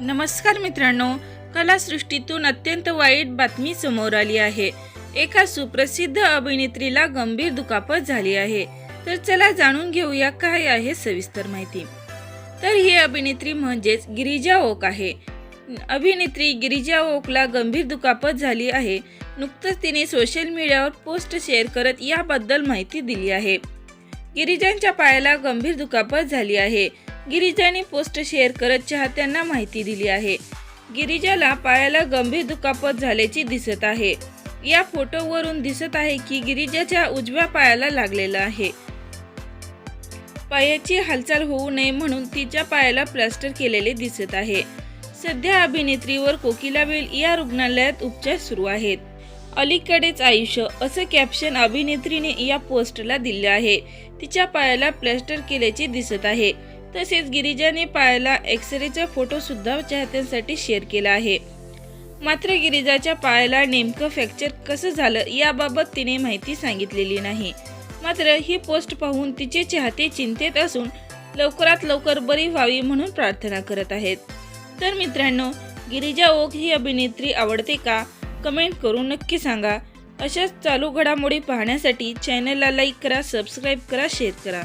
नमस्कार मित्रांनो कलासृष्टीतून अत्यंत वाईट बातमी समोर आली आहे. एका सुप्रसिद्ध अभिनेत्रीला गंभीर दुखापत झाली आहे. तर चला जाणून घेऊया काय आहे सविस्तर माहिती. तर ही अभिनेत्री म्हणजेच गिरिजा ओक आहे. अभिनेत्री गिरिजा ओकला गंभीर दुखापत झाली आहे. नुकतंच तिने सोशल मीडियावर पोस्ट शेअर करत याबद्दल माहिती दिली आहे. गिरिजांच्या पायाला गंभीर दुखापत झाली आहे. गिरिजाने पोस्ट शेअर करत चाहत्यांना माहिती दिली आहे. गिरिजाला पायाला गंभीर दुखापत झाल्याची दिसत आहे. या फोटोवरून दिसत आहे की गिरिजाच्या उजव्या पायाला लागलेला आहे. पायाची हालचाल होऊ नये म्हणून तिच्या पायाला प्लास्टर केलेले दिसत आहे. सध्या अभिनेत्रीवर कोकिलाबेल या रुग्णालयात उपचार सुरू आहेत. अलीकडेच आयुष्य असं कॅप्शन अभिनेत्रीने या पोस्टला दिले आहे. तिच्या पायाला प्लॅस्टर केल्याचे दिसत आहे. तसेच गिरिजाने पायाला एक्सरेचा फोटो सुद्धा चाहत्यांसाठी शेअर केला आहे. मात्र गिरिजाच्या पायाला नेमकं फ्रॅक्चर कसं झालं याबाबत तिने माहिती सांगितलेली नाही. मात्र ही पोस्ट पाहून तिचे चाहते चिंतेत असून लवकरात लवकर बरी व्हावी म्हणून प्रार्थना करत आहेत. तर मित्रांनो गिरिजा ओक ही अभिनेत्री आवडते का? कमेंट करून नक्की सांगा. अशाच चालू घडामोडी पाहण्यासाठी चॅनलला लाईक करा सबस्क्राईब करा शेअर करा.